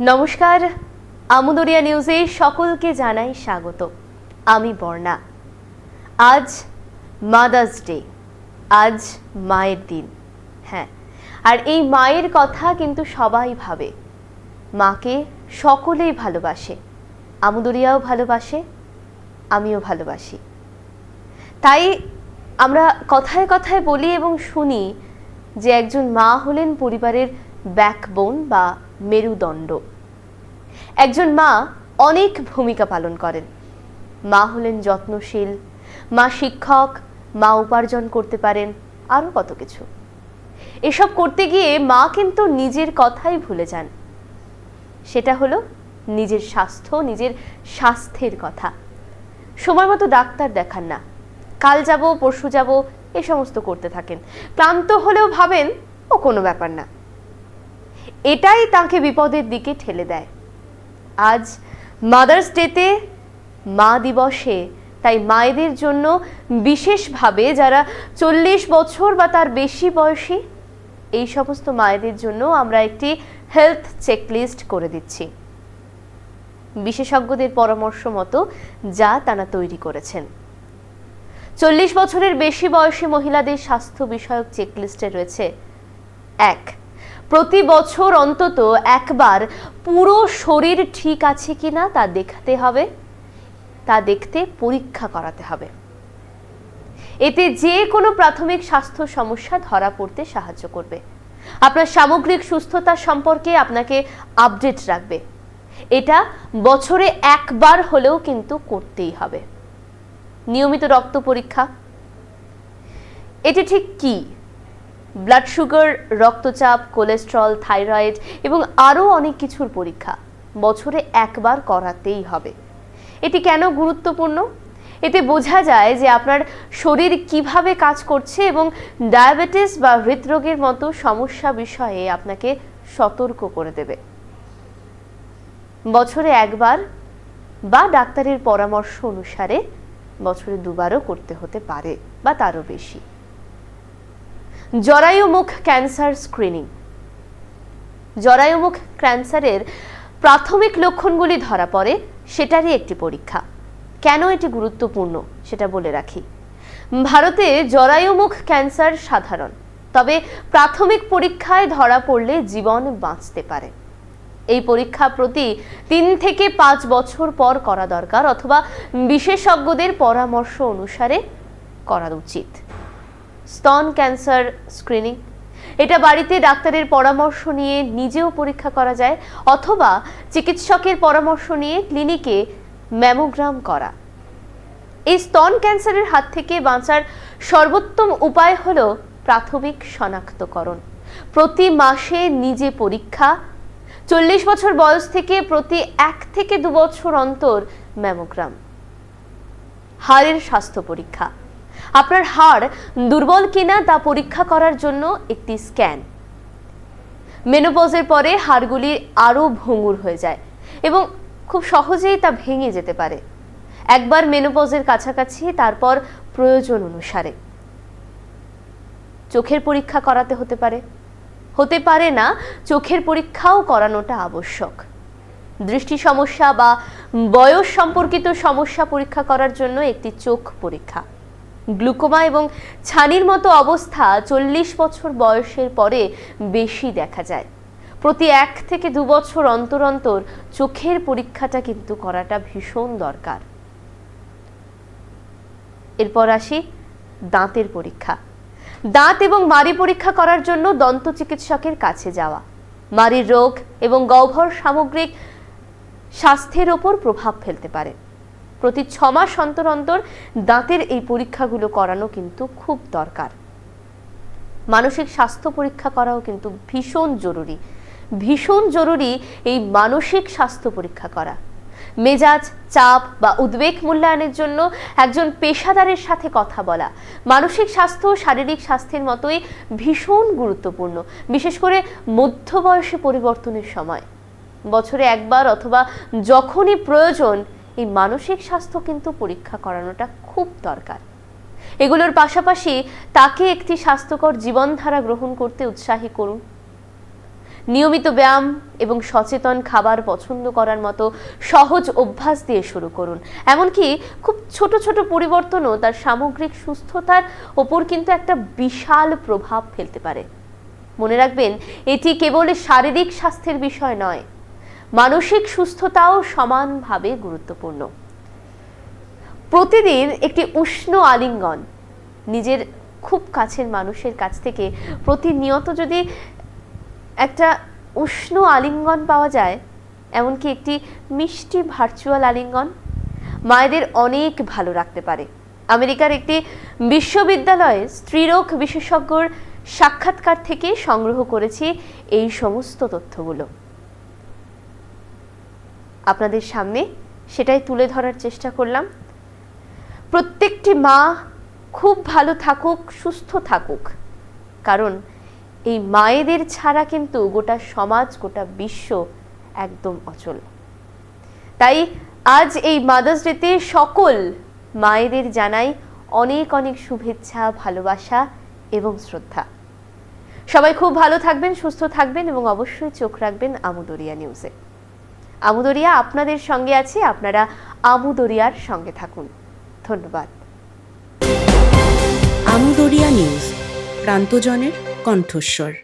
নমস্কার। আমুদরিয়া নিউজে সকলকে জানাই স্বাগত। আমি বর্ণা। আজ মাদার্স ডে আজ মায়ের দিন। হ্যাঁ আর এই মায়ের কথা কিন্তু সবাই ভাবে। মাকে সকলেই ভালোবাসে। আমুদরিয়াও ভালোবাসে, আমিও ভালোবাসি। তাই আমরা কথায় কথায় বলি এবং শুনি যে একজন মা হলেন পরিবারের ব্যাকবোন বা মেরুদণ্ড। একজন মা অনেক ভূমিকা পালন করেন। মা হলেন যত্নশীল, মা শিক্ষক, মা উপার্জন করতে পারেন, আরও কত কিছু। এসব করতে গিয়ে মা কিন্তু নিজের কথাই ভুলে যান। সেটা হলো নিজের স্বাস্থ্য, নিজের স্বাস্থ্যের কথা। সময় মতো ডাক্তার দেখান না। কাল যাব, পরশু যাব, এ সমস্ত করতে থাকেন। ক্লান্ত হলেও ভাবেন, ও কোনো ব্যাপার না। এটাই তাকে বিপদের দিকে ঠেলে দেয়। আজ মাদার্স ডেতে মা দিবসে, তাই মায়েদের জন্য বিশেষভাবে যারা চল্লিশ বছর বা তার বেশি বয়সী, এই সমস্ত মায়েদের জন্য আমরা একটি হেলথ চেকলিস্ট করে দিচ্ছি। বিশেষজ্ঞদের পরামর্শ মতো যা তারা তৈরি করেছেন। চল্লিশ বছরের বেশি বয়সী মহিলাদের স্বাস্থ্য বিষয়ক চেকলিস্টে রয়েছে, এক প্রতি বছর অন্তত একবার পুরো শরীর ঠিক আছে কিনা তা দেখাতে হবে। তা দেখতে পরীক্ষা করাতে হবে। এতে যে কোনো প্রাথমিক স্বাস্থ্য সমস্যা ধরা পড়তে সাহায্য করবে। আপনার সামগ্রিক সুস্থতা সম্পর্কে আপনাকে আপডেট রাখবে। এটা বছরে একবার হলেও কিন্তু করতেই হবে। নিয়মিত রক্ত পরীক্ষা। এটি ঠিক কি? ব্লাড সুগার রক্তচাপ কোলেস্ট্রল থাইরয়েড এবং আরও অনেক কিছুর পরীক্ষা বছরে একবার করাতেই হবে। এটি কেন গুরুত্বপূর্ণ? এতে বোঝা যায় যে আপনার শরীর কীভাবে কাজ করছে এবং ডায়াবেটিস বা হৃদরোগের মতো সমস্যা বিষয়ে আপনাকে সতর্ক করে দেবে। বছরে একবার বা ডাক্তারের পরামর্শ অনুসারে বছরে দুবারও করতে হতে পারে বা তারও বেশি। জরায়ুমুখ ক্যান্সার স্ক্রিনিং জরায়ুমুখ ক্যান্সারের প্রাথমিক লক্ষণগুলি ধরা পড়ে, সেটারই একটি পরীক্ষা। কেন এটি গুরুত্বপূর্ণ সেটা বলে রাখি। ভারতে জরায়ুমুখ ক্যান্সার সাধারণ, তবে প্রাথমিক পরীক্ষায় ধরা পড়লে জীবন বাঁচতে পারে। এই পরীক্ষা প্রতি তিন থেকে পাঁচ বছর পর করা দরকার, অথবা বিশেষজ্ঞদের পরামর্শ অনুসারে করা উচিত। স্তন ক্যান্সার স্ক্রিনিং। এটা বাড়িতে ডাক্তারের পরামর্শ নিয়ে নিজেও পরীক্ষা করা যায়, অথবা চিকিৎসকের পরামর্শ নিয়ে ক্লিনিকে ম্যামোগ্রাম করা। এই স্তন ক্যান্সারের হাত থেকে বাঁচার সর্বোত্তম উপায় হল প্রাথমিক শনাক্তকরণ। প্রতি মাসে নিজে পরীক্ষা, চল্লিশ বছর বয়স থেকে প্রতি এক থেকে দু বছর অন্তর ম্যামোগ্রাম হাড়ের স্বাস্থ্য পরীক্ষা। আপনার হাড় দুর্বল কিনা তা পরীক্ষা করার জন্য একটি স্ক্যান। মেনোপজের পরে হাড়গুলি আরও ভঙ্গুর হয়ে যায় এবং খুব সহজেই তা ভেঙে যেতে পারে। একবার মেনোপজের কাছাকাছি, তারপর প্রয়োজন অনুসারে। চোখের পরীক্ষা করাতে হতে পারে। হতে পারে না, চোখের পরীক্ষাও করানোটা আবশ্যক। দৃষ্টি সমস্যা বা বয়স সম্পর্কিত সমস্যা পরীক্ষা করার জন্য একটি চোখ পরীক্ষা। গ্লুকোমা এবং ছানির মতো অবস্থা চল্লিশ বছর বয়সের পরে বেশি দেখা যায়। প্রতি এক থেকে দু বছর অন্তর অন্তর চোখের পরীক্ষাটা কিন্তু করাটা ভীষণ দরকার। এরপর আসি দাঁতের পরীক্ষা। দাঁত এবং মারি পরীক্ষা করার জন্য দন্ত চিকিৎসকের কাছে যাওয়া। মাড়ির রোগ এবং গহ্বর সামগ্রিক স্বাস্থ্যের ওপর প্রভাব ফেলতে পারে। প্রতি ছ মাস অন্তর অন্তর দাঁতের এই পরীক্ষাগুলো করানো কিন্তু খুব দরকার। মানসিক স্বাস্থ্য পরীক্ষা করাও কিন্তু ভীষণ জরুরি। ভীষণ জরুরি এই মানসিক স্বাস্থ্য পরীক্ষা করা। মেজাজ, চাপ বা উদ্বেগ মূল্যায়নের জন্য একজন পেশাদারের সাথে কথা বলা। মানসিক স্বাস্থ্য শারীরিক স্বাস্থ্যের মতোই ভীষণ গুরুত্বপূর্ণ, বিশেষ করে মধ্যবয়সী পরিবর্তনের সময়। বছরে একবার অথবা যখনই প্রয়োজন এই মানসিক স্বাস্থ্য কিন্তু পরীক্ষা করানোটা খুব দরকার। এগুলোর পাশাপাশি তাকে একটি স্বাস্থ্যকর জীবনধারা গ্রহণ করতে উৎসাহী করুন। নিয়মিত ব্যায়াম এবং সচেতন খাবার পছন্দ করার মতো সহজ অভ্যাস দিয়ে শুরু করুন। এমনকি খুব ছোট ছোট পরিবর্তনও তার সামগ্রিক সুস্থতার ওপর কিন্তু একটা বিশাল প্রভাব ফেলতে পারে। মনে রাখবেন, এটি কেবল শারীরিক স্বাস্থ্যের বিষয় নয় মানসিক সুস্থতাও সমানভাবে গুরুত্বপূর্ণ। প্রতিদিন একটি উষ্ণ আলিঙ্গন নিজের খুব কাছের মানুষের কাছ থেকে প্রতিনিয়ত যদি একটা উষ্ণ আলিঙ্গন পাওয়া যায়, এমনকি একটি মিষ্টি ভার্চুয়াল আলিঙ্গন মায়েদের অনেক ভালো রাখতে পারে। আমেরিকার একটি বিশ্ববিদ্যালয়ে স্ত্রীরোগ বিশেষজ্ঞর সাক্ষাৎকার থেকে সংগ্রহ করেছি এই সমস্ত তথ্যগুলো। আপনাদের সামনে, সেটাই তুলে ধরার চেষ্টা করলাম। প্রত্যেকটি মা খুব ভালো থাকুক, সুস্থ থাকুক। কারণ এই মায়েদের ছাড়া কিন্তু গোটা সমাজ, গোটা বিশ্ব একদম অচল। তাই আজ এই মাদার্স ডেতে সকল মায়েদের জানাই অনেক অনেক শুভেচ্ছা, ভালোবাসা এবং শ্রদ্ধা। সবাই খুব ভালো থাকবেন, সুস্থ থাকবেন এবং অবশ্যই চোখ রাখবেন আমুদরিয়া নিউজে। আমুদরিয়া আপনাদের সঙ্গে আছে। আপনারা আমুদরিয়ার সঙ্গে থাকুন। ধন্যবাদ। আমুদরিয়া নিউজ প্রান্তজনের কণ্ঠস্বর।